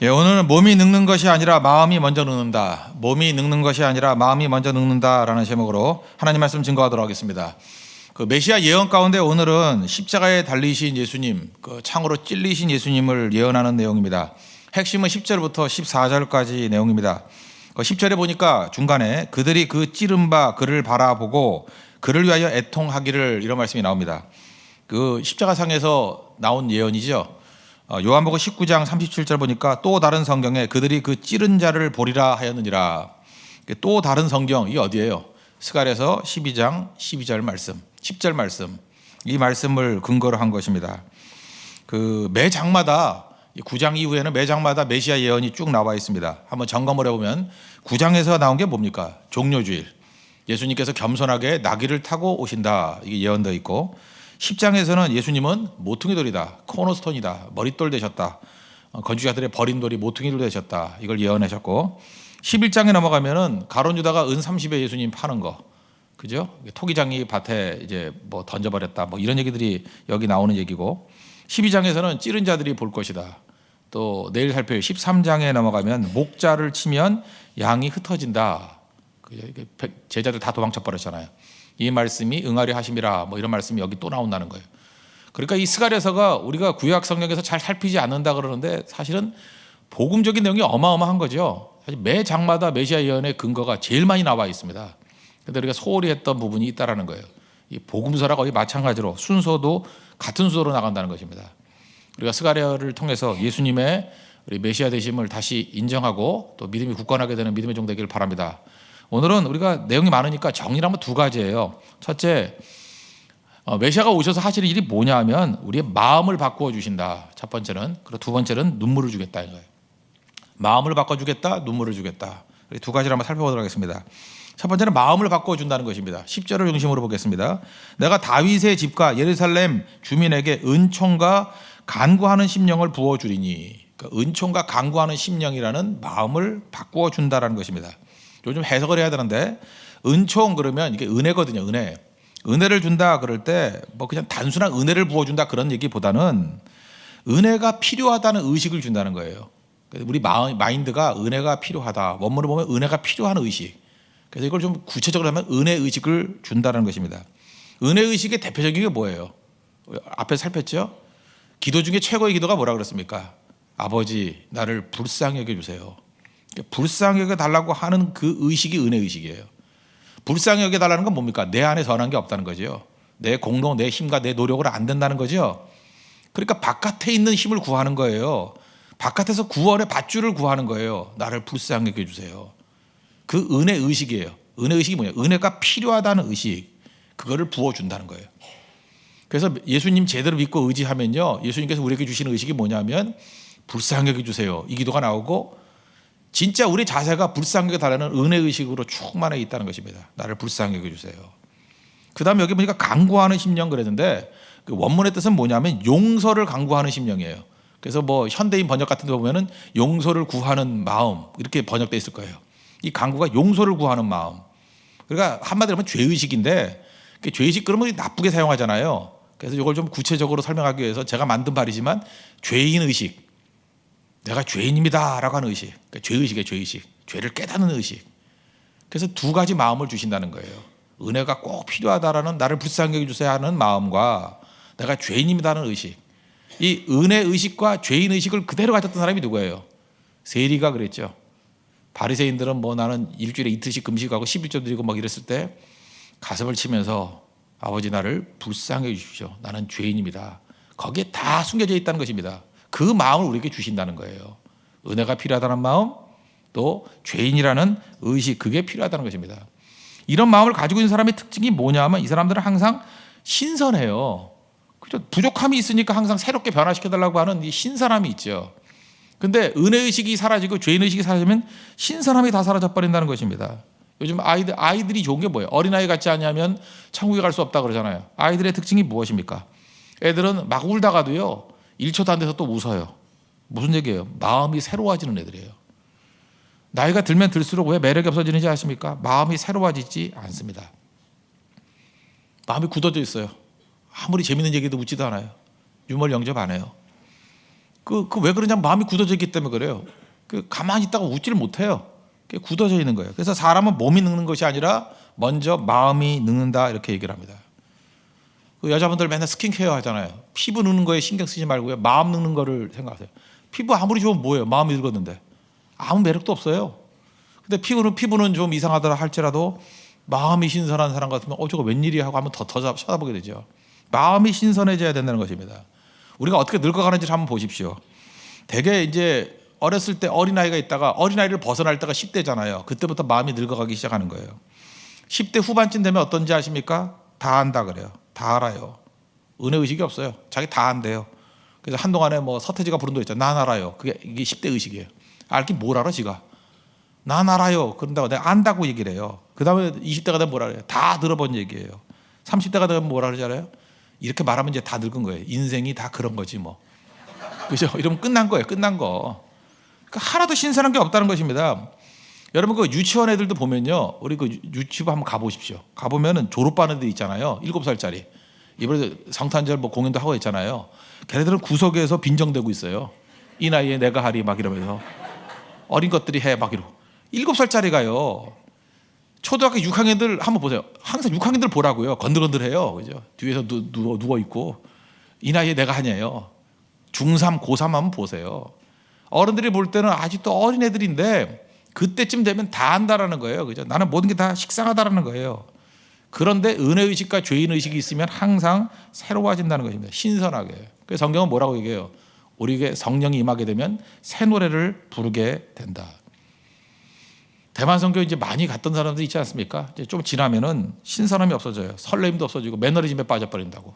예, 오늘은 몸이 늙는 것이 아니라 마음이 먼저 늙는다. 몸이 늙는 것이 아니라 마음이 먼저 늙는다라는 제목으로 하나님 말씀 증거하도록 하겠습니다. 그 메시아 예언 가운데 오늘은 십자가에 달리신 예수님, 그 창으로 찔리신 예수님을 예언하는 내용입니다. 핵심은 10절부터 14절까지 내용입니다. 그 10절에 보니까 중간에 그들이 그 찌른 바 그를 바라보고 그를 위하여 애통하기를 이런 말씀이 나옵니다. 그 십자가상에서 나온 예언이죠. 어, 요한복음 19장 37절 보니까 또 다른 성경에 그들이 그 찌른 자를 보리라 하였느니라. 또 다른 성경 이 어디예요? 스갈에서 12장 12절 말씀, 10절 말씀. 이 말씀을 근거로 한 것입니다. 그 매 장마다 9장 이후에는 매 장마다 메시아 예언이 쭉 나와 있습니다. 한번 점검을 해 보면 9장에서 나온 게 뭡니까? 종료주일. 예수님께서 겸손하게 나귀를 타고 오신다. 이게 예언되어 있고 10장에서는 예수님은 모퉁이 돌이다. 코너스톤이다. 머릿돌 되셨다. 어, 건축자들의 버린 돌이 모퉁이 돌 되셨다. 이걸 예언하셨고 11장에 넘어가면은 가론 유다가 은 30에 예수님 파는 거. 그죠? 토기장이 밭에 이제 뭐 던져버렸다. 뭐 이런 얘기들이 여기 나오는 얘기고 12장에서는 찌른 자들이 볼 것이다. 또 내일 살펴볼 13장에 넘어가면 목자를 치면 양이 흩어진다. 그 제자들 다 도망쳐 버렸잖아요. 이 말씀이 응하려 하심이라 뭐 이런 말씀이 여기 또 나온다는 거예요. 그러니까 이 스가랴서가 우리가 구약 성경에서 잘 살피지 않는다 그러는데 사실은 복음적인 내용이 어마어마한 거죠. 사실 매 장마다 메시아 예언의 근거가 제일 많이 나와 있습니다. 근데 우리가 소홀히 했던 부분이 있다라는 거예요. 이 복음서라 거의 마찬가지로 순서도 같은 순서로 나간다는 것입니다. 우리가 스가랴를 통해서 예수님의 우리 메시아 되심을 다시 인정하고 또 믿음이 굳건하게 되는 믿음의 종 되기를 바랍니다. 오늘은 우리가 내용이 많으니까 정리하면 두 가지예요. 첫째, 어, 메시아가 오셔서 하시는 일이 뭐냐 하면 우리의 마음을 바꾸어 주신다. 첫 번째는 그리고 두 번째는 눈물을 주겠다 이거예요. 마음을 바꿔 주겠다, 눈물을 주겠다. 두 가지를 한번 살펴보도록 하겠습니다. 첫 번째는 마음을 바꿔 준다는 것입니다. 10절을 중심으로 보겠습니다. 내가 다윗의 집과 예루살렘 주민에게 은총과 간구하는 심령을 부어 주리니 그러니까 은총과 간구하는 심령이라는 마음을 바꾸어 준다라는 것입니다. 요즘 해석을 해야 되는데 은총 그러면 이게 은혜거든요. 은혜. 은혜를 준다 그럴 때 뭐 그냥 단순한 은혜를 부어준다 그런 얘기보다는 은혜가 필요하다는 의식을 준다는 거예요. 우리 마인드가 은혜가 필요하다. 원문을 보면 은혜가 필요한 의식. 그래서 이걸 좀 구체적으로 하면 은혜 의식을 준다는 것입니다. 은혜 의식의 대표적인 게 뭐예요? 앞에 살폈죠? 기도 중에 최고의 기도가 뭐라 그랬습니까? 아버지 나를 불쌍히 여겨 주세요. 불쌍히 여겨 달라고 하는 그 의식이 은혜 의식이에요. 불쌍히 여겨 달라는 건 뭡니까? 내 안에 선한 게 없다는 거죠. 내 공로, 내 힘과 내 노력으로 안 된다는 거죠. 그러니까 바깥에 있는 힘을 구하는 거예요. 바깥에서 구원의 밧줄을 구하는 거예요. 나를 불쌍히 여겨 주세요. 그 은혜 의식이에요. 은혜 의식이 뭐냐? 은혜가 필요하다는 의식. 그거를 부어 준다는 거예요. 그래서 예수님 제대로 믿고 의지하면요. 예수님께서 우리에게 주시는 의식이 뭐냐면 불쌍히 여겨 주세요. 이 기도가 나오고 진짜 우리 자세가 불쌍하게 달라는 은혜 의식으로 충만해 있다는 것입니다. 나를 불쌍히 여겨 주세요. 그 다음에 여기 보니까 강구하는 심령 그랬는데 그 원문의 뜻은 뭐냐면 용서를 강구하는 심령이에요. 그래서 뭐 현대인 번역 같은 데 보면은 용서를 구하는 마음 이렇게 번역돼 있을 거예요. 이 강구가 용서를 구하는 마음. 그러니까 한마디로 하면 죄의식인데 죄의식 그러면 나쁘게 사용하잖아요. 그래서 이걸 좀 구체적으로 설명하기 위해서 제가 만든 말이지만 죄인 의식. 내가 죄인입니다라고 하는 의식. 그러니까 죄의식이에요, 죄의식. 죄를 깨닫는 의식. 그래서 두 가지 마음을 주신다는 거예요. 은혜가 꼭 필요하다라는 나를 불쌍히 여겨주세요 하는 마음과 내가 죄인입니다는 의식. 이 은혜 의식과 죄인 의식을 그대로 가졌던 사람이 누구예요? 세리가 그랬죠. 바리새인들은 뭐 나는 일주일에 이틀씩 금식하고 11조 드리고 막 이랬을 때 가슴을 치면서 아버지 나를 불쌍해 주십시오. 나는 죄인입니다. 거기에 다 숨겨져 있다는 것입니다. 그 마음을 우리에게 주신다는 거예요. 은혜가 필요하다는 마음, 또 죄인이라는 의식, 그게 필요하다는 것입니다. 이런 마음을 가지고 있는 사람의 특징이 뭐냐 하면 이 사람들은 항상 신선해요. 부족함이 있으니까 항상 새롭게 변화시켜달라고 하는 이 신선함이 있죠. 근데 은혜의식이 사라지고 죄인의식이 사라지면 신선함이 다 사라져버린다는 것입니다. 요즘 아이들, 아이들이 좋은 게 뭐예요? 어린아이 같지 않냐면 천국에 갈 수 없다 그러잖아요. 아이들의 특징이 무엇입니까? 애들은 막 울다가도요, 1초도 안 돼서 또 웃어요. 무슨 얘기예요? 마음이 새로워지는 애들이에요. 나이가 들면 들수록 왜 매력이 없어지는지 아십니까? 마음이 새로워지지 않습니다. 마음이 굳어져 있어요. 아무리 재밌는 얘기도 웃지도 않아요. 유머 영접 안 해요. 그 그 왜 그러냐 마음이 굳어져 있기 때문에 그래요. 그 가만히 있다가 웃지를 못해요. 굳어져 있는 거예요. 그래서 사람은 몸이 늙는 것이 아니라 먼저 마음이 늙는다 이렇게 얘기를 합니다. 그 여자분들 맨날 스킨케어 하잖아요. 피부 늙는 거에 신경 쓰지 말고요. 마음 늙는 거를 생각하세요. 피부 아무리 좋으면 뭐예요? 마음이 늙었는데 아무 매력도 없어요. 근데 피부는 피부는 좀 이상하더라 할지라도 마음이 신선한 사람 같으면 어 저거 웬일이야 하고 한번 더, 더 쳐다보게 되죠. 마음이 신선해져야 된다는 것입니다. 우리가 어떻게 늙어가는지를 한번 보십시오. 대개 이제 어렸을 때 어린아이가 있다가 어린아이를 벗어날 때가 10대잖아요. 그때부터 마음이 늙어가기 시작하는 거예요. 10대 후반쯤 되면 어떤지 아십니까? 다 안다 그래요. 다 알아요. 은혜 의식이 없어요. 자기 다 안돼요. 그래서 한동안에 뭐 서태지가 부른 노래 있잖아. 난 알아요. 그게 이게 10대 의식이에요. 알긴 뭘 알아 지가. 난 알아요. 그런다고 내가 안다고 얘기를 해요. 그 다음에 20대가 되면 뭐라 그래요? 다 들어본 얘기예요. 30대가 되면 뭐라 그러잖아요? 이렇게 말하면 이제 다 늙은 거예요. 인생이 다 그런 거지 뭐. 그죠? 이러면 끝난 거예요. 끝난 거. 그러니까 하나도 신선한 게 없다는 것입니다. 여러분 그 유치원 애들도 보면요. 우리 그 유- 유치부 한번 가보십시오. 가보면은 졸업반 애들 있잖아요. 7살짜리. 이번에 성탄절 뭐 공연도 하고 있잖아요. 걔네들은 구석에서 빈정대고 있어요. 이 나이에 내가 하리 막 이러면서 어린 것들이 해 막 이러고. 7살짜리가요. 초등학교 6학년들 한번 보세요. 항상 6학년들 보라고요. 건들건들해요. 그죠? 뒤에서 누, 누워, 누워 있고 이 나이에 내가 하냐요. 중3, 고3 한번 보세요. 어른들이 볼 때는 아직도 어린 애들인데 그때쯤 되면 다 안다라는 거예요. 그죠? 나는 모든 게 다 식상하다라는 거예요. 그런데 은혜 의식과 죄인 의식이 있으면 항상 새로워진다는 것입니다. 신선하게. 그래서 성경은 뭐라고 얘기해요? 우리에게 성령이 임하게 되면 새 노래를 부르게 된다. 대만 성교 이제 많이 갔던 사람들 있지 않습니까? 이제 좀 지나면은 신선함이 없어져요. 설레임도 없어지고 매너리즘에 빠져버린다고.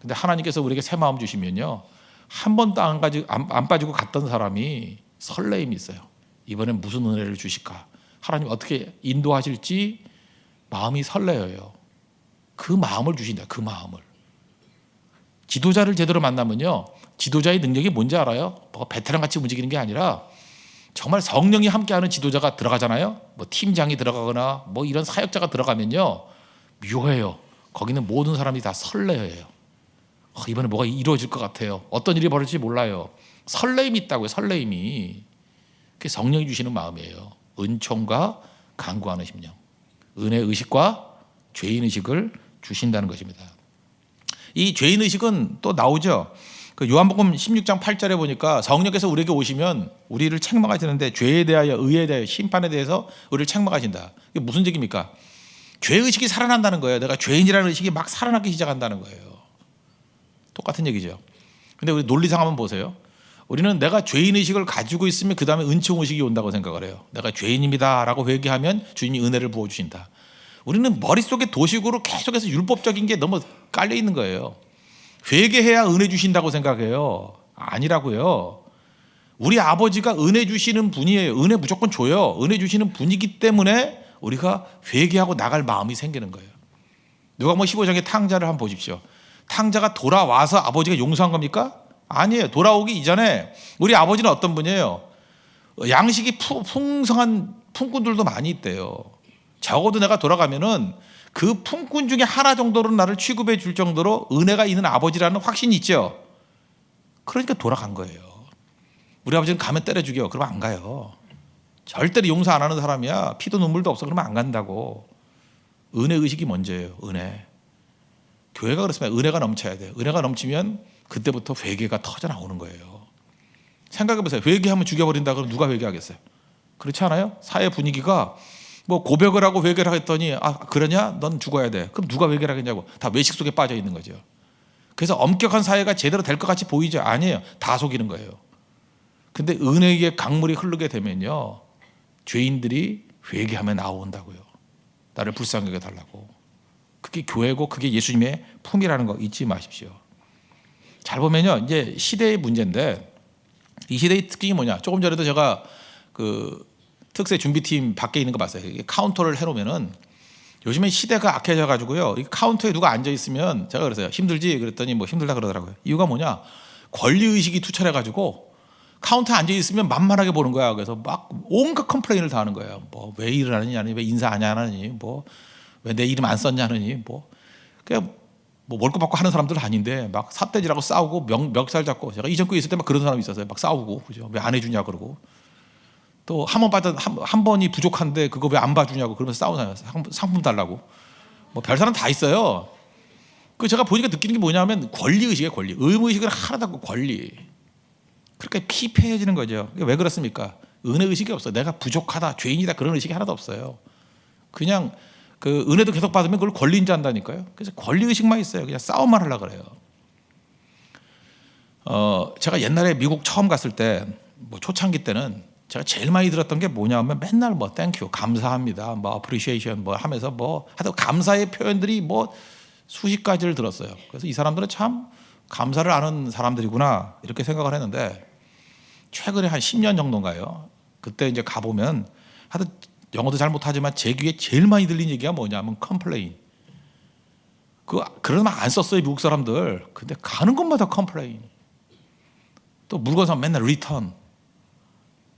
근데 하나님께서 우리에게 새 마음 주시면요. 한 번도 안, 가지, 안, 안 빠지고 갔던 사람이 설레임이 있어요. 이번엔 무슨 은혜를 주실까? 하나님 어떻게 인도하실지 마음이 설레어요. 그 마음을 주신다. 그 마음을. 지도자를 제대로 만나면요. 지도자의 능력이 뭔지 알아요? 뭐 베테랑 같이 움직이는 게 아니라 정말 성령이 함께하는 지도자가 들어가잖아요. 뭐 팀장이 들어가거나 뭐 이런 사역자가 들어가면요. 묘해요. 거기는 모든 사람이 다 설레어요. 어, 이번에 뭐가 이루어질 것 같아요. 어떤 일이 벌어질지 몰라요. 설레임이 있다고요. 설레임이. 그게 성령이 주시는 마음이에요. 은총과 간구하는 심령. 은혜 의식과 죄인 의식을 주신다는 것입니다. 이 죄인 의식은 또 나오죠. 그 요한복음 16장 8절에 보니까 성령께서 우리에게 오시면 우리를 책망하시는데 죄에 대하여 의에 대하여 심판에 대해서 우리를 책망하신다. 이게 무슨 얘기입니까? 죄 의식이 살아난다는 거예요. 내가 죄인이라는 의식이 막 살아나기 시작한다는 거예요. 똑같은 얘기죠. 근데 우리 논리상 한번 보세요. 우리는 내가 죄인 의식을 가지고 있으면 그 다음에 은총 의식이 온다고 생각을 해요. 내가 죄인입니다라고 회개하면 주님이 은혜를 부어 주신다. 우리는 머릿속에 도식으로 계속해서 율법적인 게 너무 깔려 있는 거예요. 회개해야 은혜 주신다고 생각해요. 아니라고요. 우리 아버지가 은혜 주시는 분이에요. 은혜 무조건 줘요. 은혜 주시는 분이기 때문에 우리가 회개하고 나갈 마음이 생기는 거예요. 누가 뭐 15장의 탕자를 한번 보십시오. 탕자가 돌아와서 아버지가 용서한 겁니까? 아니에요. 돌아오기 이전에 우리 아버지는 어떤 분이에요? 양식이 푸- 풍성한 품꾼들도 많이 있대요. 적어도 내가 돌아가면은 그 품꾼 중에 하나 정도는 나를 취급해 줄 정도로 은혜가 있는 아버지라는 확신이 있죠. 그러니까 돌아간 거예요. 우리 아버지는 가면 때려 죽여. 그러면 안 가요. 절대로 용서 안 하는 사람이야. 피도 눈물도 없어. 그러면 안 간다고. 은혜 의식이 먼저예요. 은혜. 교회가 그렇습니다. 은혜가 넘쳐야 돼요. 은혜가 넘치면 그때부터 회개가 터져 나오는 거예요. 생각해 보세요. 회개하면 죽여버린다 그러면 누가 회개하겠어요? 그렇지 않아요? 사회 분위기가 뭐 고백을 하고 회개를 하겠더니 아 그러냐? 넌 죽어야 돼. 그럼 누가 회개를 하겠냐고 다 외식 속에 빠져 있는 거죠. 그래서 엄격한 사회가 제대로 될 것 같이 보이죠? 아니에요. 다 속이는 거예요. 근데 은혜의 강물이 흐르게 되면요. 죄인들이 회개하며 나온다고요. 나를 불쌍하게 달라고. 그게 교회고 그게 예수님의 품이라는 거 잊지 마십시오. 잘 보면요. 이제 시대의 문제인데 이 시대의 특징이 뭐냐? 조금 전에도 제가 그 특세 준비팀 밖에 있는 거 봤어요. 카운터를 해놓으면은 요즘에 시대가 악해져 가지고요. 이 카운터에 누가 앉아 있으면 제가 그랬어요. 힘들지? 그랬더니 뭐 힘들다 그러더라고요. 이유가 뭐냐? 권리 의식이 투철해 가지고 카운터에 앉아 있으면 만만하게 보는 거야. 그래서 막 온갖 컴플레인을 다 하는 거예요. 뭐 왜 일을 하느냐니, 왜 인사 안 하느니, 뭐 왜 내 이름 안 썼냐느니, 뭐 그냥 뭐 월급 받고 하는 사람들은 아닌데 막 삿대질하고 싸우고 명, 멱살 잡고 제가 이전국에 있을 때 막 그런 사람이 있었어요. 막 싸우고 그죠? 왜 안 해주냐 그러고 또 한 번 받은 한, 한 번이 부족한데 그거 왜 안 봐주냐고 그러면서 싸우잖아요. 상품, 달라고 뭐 별 사람 다 있어요. 그 제가 보니까 느끼는 게 뭐냐면 권리 의식이에요. 권리 의무 의식은 하나도 없고 권리 그렇게 피폐해지는 거죠. 왜 그렇습니까? 은혜 의식이 없어. 요 내가 부족하다, 죄인이다 그런 의식이 하나도 없어요. 그냥 그 은혜도 계속 받으면 그걸 권리인 줄 안다니까요. 그래서 권리 의식만 있어요. 그냥 싸움만 하려 그래요. 어, 제가 옛날에 미국 처음 갔을 때 뭐 초창기 때는 제가 제일 많이 들었던 게 뭐냐면 맨날 뭐 땡큐 감사합니다 뭐 appreciation 뭐 하면서 뭐 하여튼 감사의 표현들이 뭐 수십 가지를 들었어요. 그래서 이 사람들은 참 감사를 아는 사람들이구나 이렇게 생각을 했는데 최근에 한 10년 정도인가요? 그때 이제 가보면 하여튼 영어도 잘 못하지만 제 귀에 제일 많이 들린 얘기가 뭐냐면 컴플레인. 그 그런 말 안 썼어요 미국 사람들. 근데 가는 곳마다 컴플레인. 또 물건 사면 맨날 리턴.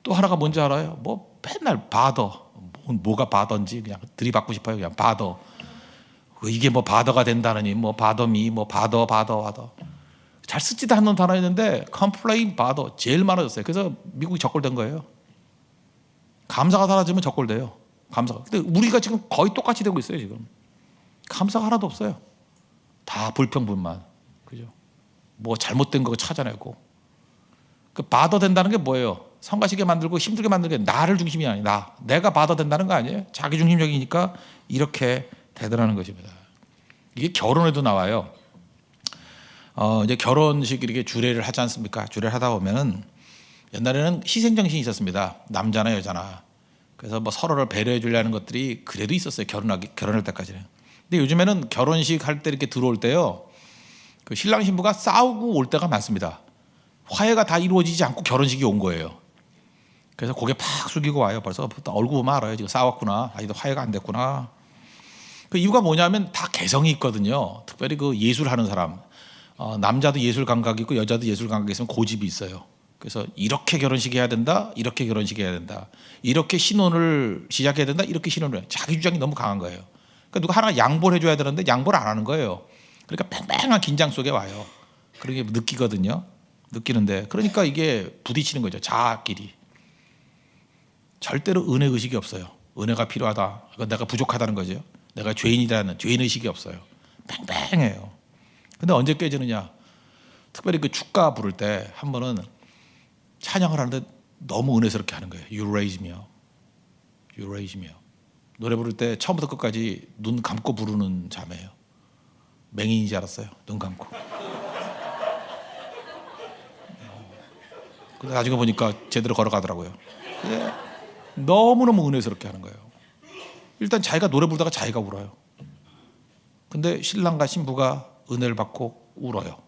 또 하나가 뭔지 알아요? 뭐 맨날 바더. 뭐, 뭐가 바더인지 그냥 들이받고 싶어요. 그냥 바더. 그 이게 뭐 바더가 된다느니 뭐 바더미 뭐 바더 바더 바더. 잘 쓰지도 않는 단어였는데 컴플레인 바더 제일 많아졌어요. 그래서 미국이 적골된 거예요. 감사가 사라지면 적골돼요. 감사가. 근데 우리가 지금 거의 똑같이 되고 있어요, 지금. 감사가 하나도 없어요. 다 불평불만. 그죠? 뭐 잘못된 거 찾아내고. 그 바더 된다는 게 뭐예요? 성가시게 만들고 힘들게 만들게 나를 중심이 아니 나. 내가 바더 된다는 거 아니에요? 자기 중심적이니까 이렇게 되더라는 것입니다. 이게 결혼에도 나와요. 어, 이제 결혼식 이렇게 주례를 하지 않습니까? 주례를 하다 보면은 옛날에는 희생 정신이 있었습니다. 남자나 여자나. 그래서 뭐 서로를 배려해 주려는 것들이 그래도 있었어요. 결혼하기 결혼할 때까지는. 근데 요즘에는 결혼식 할 때 이렇게 들어올 때요. 그 신랑 신부가 싸우고 올 때가 많습니다. 화해가 다 이루어지지 않고 결혼식이 온 거예요. 그래서 고개 팍 숙이고 와요. 벌써 얼굴 보면 알아요. 지금 싸웠구나. 아직도 화해가 안 됐구나. 그 이유가 뭐냐면 다 개성이 있거든요. 특별히 그 예술하는 사람. 어, 남자도 예술 감각이 있고 여자도 예술 감각이 있으면 고집이 있어요. 그래서 이렇게 결혼식 해야 된다. 이렇게 결혼식 해야 된다. 이렇게 신혼을 시작해야 된다. 이렇게 신혼을. 자기 주장이 너무 강한 거예요. 그러니까 누가 하나 양보를 해줘야 되는데 양보를 안 하는 거예요. 그러니까 팽팽한 긴장 속에 와요. 그러게 느끼거든요. 느끼는데 그러니까 이게 부딪히는 거죠. 자아끼리. 절대로 은혜 의식이 없어요. 은혜가 필요하다. 이건 내가 부족하다는 거죠. 내가 죄인이라는 죄인 의식이 없어요. 팽팽해요. 근데 언제 깨지느냐? 특별히 그 축가 부를 때 한 번은 찬양을 하는데 너무 은혜스럽게 하는 거예요. You raise me up. You raise me up. 노래 부를 때 처음부터 끝까지 눈 감고 부르는 자매예요. 맹인인 줄 알았어요. 눈 감고. 근데 나중에 보니까 제대로 걸어가더라고요. 근데 너무너무 은혜스럽게 하는 거예요. 일단 자기가 노래 부르다가 자기가 울어요. 근데 신랑과 신부가 은혜를 받고 울어요.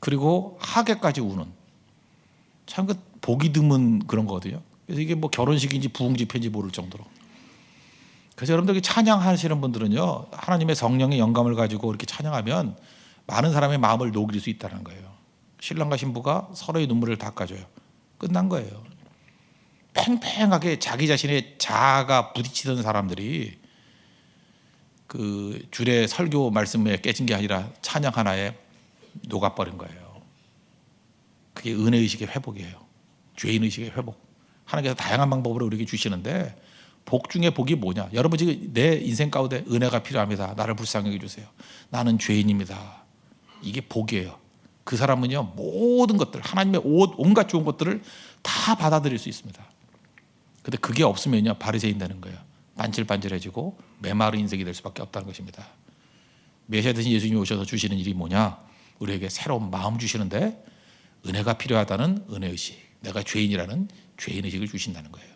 그리고 하계까지 우는. 참 그 보기 드문 그런 거거든요. 그래서 이게 뭐 결혼식인지 부흥집회인지 모를 정도로. 그래서 여러분들 찬양하시는 분들은요 하나님의 성령의 영감을 가지고 이렇게 찬양하면 많은 사람의 마음을 녹일 수 있다는 거예요. 신랑과 신부가 서로의 눈물을 닦아줘요. 끝난 거예요. 팽팽하게 자기 자신의 자아가 부딪히던 사람들이 그 주례 설교 말씀에 깨진 게 아니라 찬양 하나에 녹아버린 거예요. 그게 은혜 의식의 회복이에요. 죄인 의식의 회복. 하나님께서 다양한 방법으로 우리에게 주시는데 복 중에 복이 뭐냐? 여러분 지금 내 인생 가운데 은혜가 필요합니다. 나를 불쌍히 해주세요. 나는 죄인입니다. 이게 복이에요. 그 사람은요 모든 것들 하나님의 옷 온갖 좋은 것들을 다 받아들일 수 있습니다. 근데 그게 없으면요 바리새인 되는 거예요. 반질반질해지고 메마른 인생이 될 수밖에 없다는 것입니다. 메시아 되신 예수님이 오셔서 주시는 일이 뭐냐? 우리에게 새로운 마음 주시는데 은혜가 필요하다는 은혜 의식, 내가 죄인이라는 죄인 의식을 주신다는 거예요.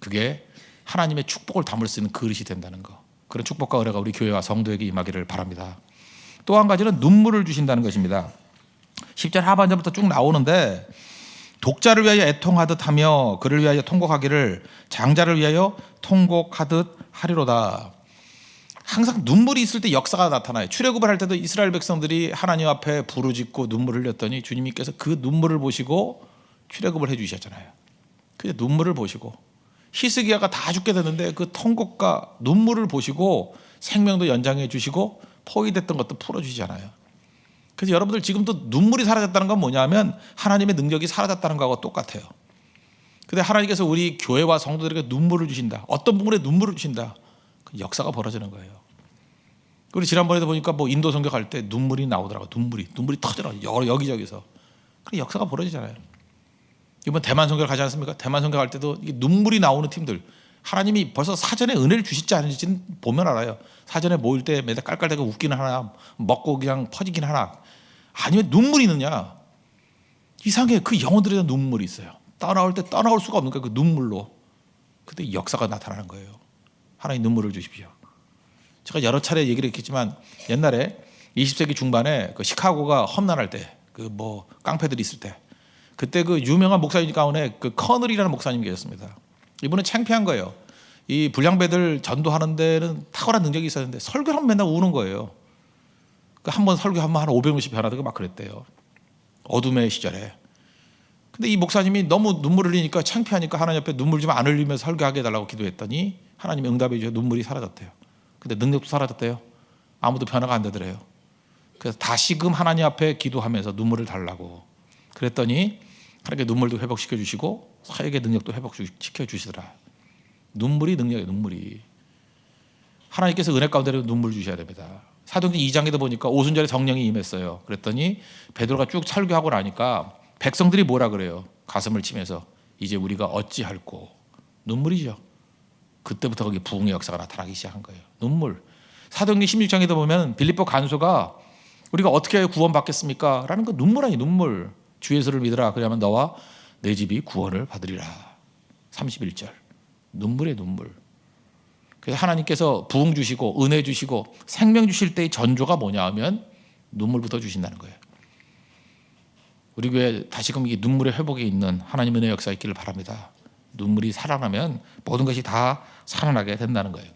그게 하나님의 축복을 담을 수 있는 그릇이 된다는 거. 그런 축복과 은혜가 우리 교회와 성도에게 임하기를 바랍니다. 또 한 가지는 눈물을 주신다는 것입니다. 10절 하반절부터 쭉 나오는데 독자를 위하여 애통하듯 하며 그를 위하여 통곡하기를 장자를 위하여 통곡하듯 하리로다. 항상 눈물이 있을 때 역사가 나타나요. 출애굽을 할 때도 이스라엘 백성들이 하나님 앞에 부르짖고 눈물을 흘렸더니 주님께서 그 눈물을 보시고 출애굽을 해 주셨잖아요. 그 눈물을 보시고 히스기야가 다 죽게 되는데 그 통곡과 눈물을 보시고 생명도 연장해 주시고 포위됐던 것도 풀어 주시잖아요. 그래서 여러분들 지금도 눈물이 사라졌다는 건 뭐냐면 하나님의 능력이 사라졌다는 거하고 똑같아요. 근데 하나님께서 우리 교회와 성도들에게 눈물을 주신다. 어떤 부분에 눈물을 주신다. 그 역사가 벌어지는 거예요. 우리 지난번에도 보니까 뭐 인도 선교 갈 때 눈물이 나오더라고. 눈물이 눈물이 터져라. 여기저기서. 그 역사가 벌어지잖아요. 이번 대만 선교를 가지 않습니까? 대만 선교 갈 때도 눈물이 나오는 팀들 하나님이 벌써 사전에 은혜를 주실지 아닌지는 보면 알아요. 사전에 모일 때 매달 깔깔대고 웃기는 하나, 먹고 그냥 퍼지긴 하나, 아니면 눈물이 있느냐? 이상하게 그 영혼들에 대한 눈물이 있어요. 떠나올 때 떠나올 수가 없는 거예요. 그 눈물로. 그때 역사가 나타나는 거예요. 하나님 눈물을 주십시오. 제가 여러 차례 얘기를 했겠지만 옛날에 20세기 중반에 그 시카고가 험난할 때 그 뭐 깡패들이 있을 때 그때 그 유명한 목사님 가운데 그 커널이라는 목사님 계셨습니다. 이분은 창피한 거예요. 이 불량배들 전도하는 데는 탁월한 능력이 있었는데 설교를 하면 맨날 우는 거예요. 그 한 번 설교 한번 한 500명씩 변하다가 막 그랬대요. 어둠의 시절에. 근데 이 목사님이 너무 눈물을 흘리니까 창피하니까 하나님 앞에 눈물 좀 안 흘리면서 설교하게 해달라고 기도했더니 하나님이 응답해 주셔 눈물이 사라졌대요. 근데 능력도 사라졌대요. 아무도 변화가 안 되더래요. 그래서 다시금 하나님 앞에 기도하면서 눈물을 달라고 그랬더니 하나님께 눈물도 회복시켜 주시고 사역의 능력도 회복시켜 주시더라. 눈물이 능력이에요. 눈물이. 하나님께서 은혜 가운데로 눈물 주셔야 됩니다. 사도행전 2장에도 보니까 오순절에 성령이 임했어요. 그랬더니 베드로가 쭉 설교하고 나니까 백성들이 뭐라 그래요? 가슴을 치면서 이제 우리가 어찌할꼬 눈물이죠. 그때부터 거기 부흥의 역사가 나타나기 시작한 거예요. 눈물. 사도행전 16장에도 보면 빌립보 간소가 우리가 어떻게 구원받겠습니까? 라는 거 눈물 아니 눈물. 주 예수를 믿으라. 그러면 너와 내 집이 구원을 받으리라. 31절. 눈물의 눈물. 그래서 하나님께서 부흥 주시고 은혜 주시고 생명 주실 때의 전조가 뭐냐 하면 눈물부터 주신다는 거예요. 우리 교회 다시금 이 눈물의 회복에 있는 하나님 은혜 역사 있기를 바랍니다. 눈물이 살아나면 모든 것이 다 살아나게 된다는 거예요.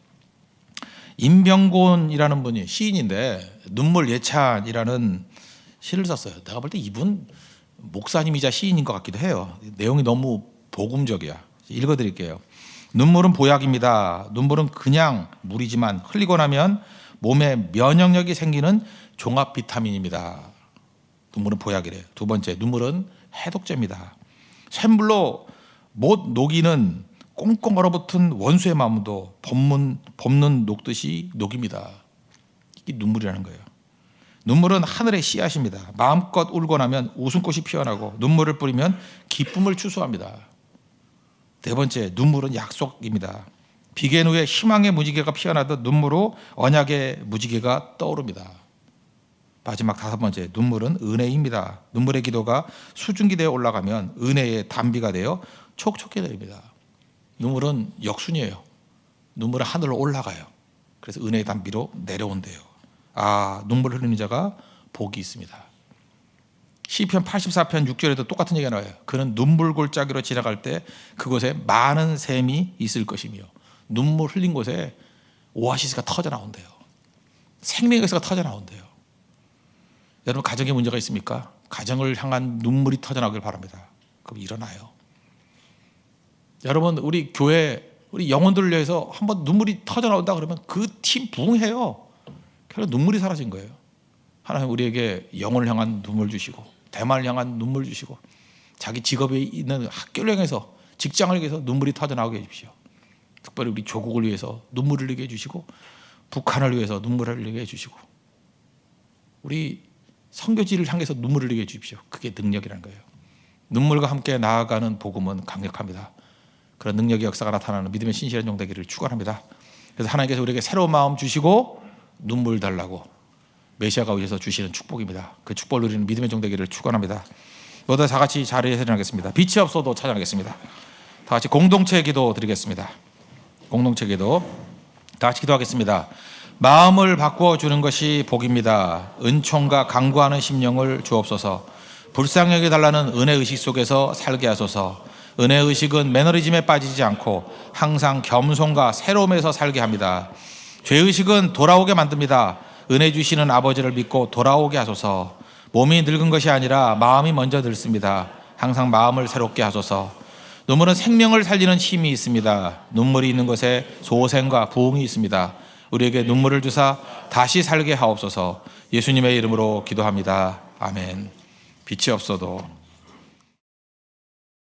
임병곤이라는 분이 시인인데 눈물 예찬이라는 시를 썼어요. 내가 볼 때 이분 목사님이자 시인인 것 같기도 해요. 내용이 너무 복음적이야. 읽어드릴게요. 눈물은 보약입니다. 눈물은 그냥 물이지만 흘리고 나면 몸에 면역력이 생기는 종합 비타민입니다. 눈물은 보약이래요. 두 번째, 눈물은 해독제입니다. 샘물로 못 녹이는 꽁꽁 얼어붙은 원수의 마음도 법문, 법문 녹듯이 녹입니다. 이게 눈물이라는 거예요. 눈물은 하늘의 씨앗입니다. 마음껏 울고 나면 웃음꽃이 피어나고 눈물을 뿌리면 기쁨을 추수합니다. 네 번째, 눈물은 약속입니다. 비견 후에 희망의 무지개가 피어나듯 눈물로 언약의 무지개가 떠오릅니다. 마지막 다섯 번째, 눈물은 은혜입니다. 눈물의 기도가 수증기 되어 올라가면 은혜의 담비가 되어 촉촉해집니다. 눈물은 역순이에요. 눈물은 하늘로 올라가요. 그래서 은혜의 담비로 내려온대요. 아, 눈물 흘리는 자가 복이 있습니다. 시편 84편 6절에도 똑같은 얘기가 나와요. 그는 눈물 골짜기로 지나갈 때 그곳에 많은 샘이 있을 것이며 눈물 흘린 곳에 오아시스가 터져 나온대요. 생명의 역사가 터져 나온대요. 여러분 가정에 문제가 있습니까? 가정을 향한 눈물이 터져 나오길 바랍니다. 그럼 일어나요. 여러분 우리 교회 우리 영혼들을 위해서 한번 눈물이 터져 나온다 그러면 그 팀 부흥해요. 결국 눈물이 사라진 거예요. 하나님 우리에게 영혼을 향한 눈물 주시고 대만을 향한 눈물 주시고 자기 직업에 있는 학교를 향해서 직장을 위해서 눈물이 터져 나오게 해주십시오. 특별히 우리 조국을 위해서 눈물을 흘리게 해주시고 북한을 위해서 눈물을 흘리게 해주시고 우리 선교지를 향해서 눈물을 흘리게 해주십시오. 그게 능력이라는 거예요. 눈물과 함께 나아가는 복음은 강력합니다. 그런 능력의 역사가 나타나는 믿음의 신실한 종 되기를 축원합니다. 그래서 하나님께서 우리에게 새로운 마음 주시고 눈물 달라고 메시아가 오셔서 주시는 축복입니다. 그 축복을 누리는 믿음의 종 되기를 축원합니다. 모두 다 같이 자리에서 일어나겠습니다. 빛이 없어도 찬양하겠습니다. 다 같이 공동체 기도 드리겠습니다. 공동체 기도 다 같이 기도하겠습니다. 마음을 바꾸어 주는 것이 복입니다. 은총과 강구하는 심령을 주옵소서. 불쌍히 여겨 달라는 은혜 의식 속에서 살게 하소서. 은혜 의식은 매너리즘에 빠지지 않고 항상 겸손과 새로움에서 살게 합니다. 죄 의식은 돌아오게 만듭니다. 은혜 주시는 아버지를 믿고 돌아오게 하소서. 몸이 늙은 것이 아니라 마음이 먼저 늙습니다. 항상 마음을 새롭게 하소서. 눈물은 생명을 살리는 힘이 있습니다. 눈물이 있는 곳에 소생과 부흥이 있습니다. 우리에게 눈물을 주사 다시 살게 하옵소서. 예수님의 이름으로 기도합니다. 아멘. 빛이 없어도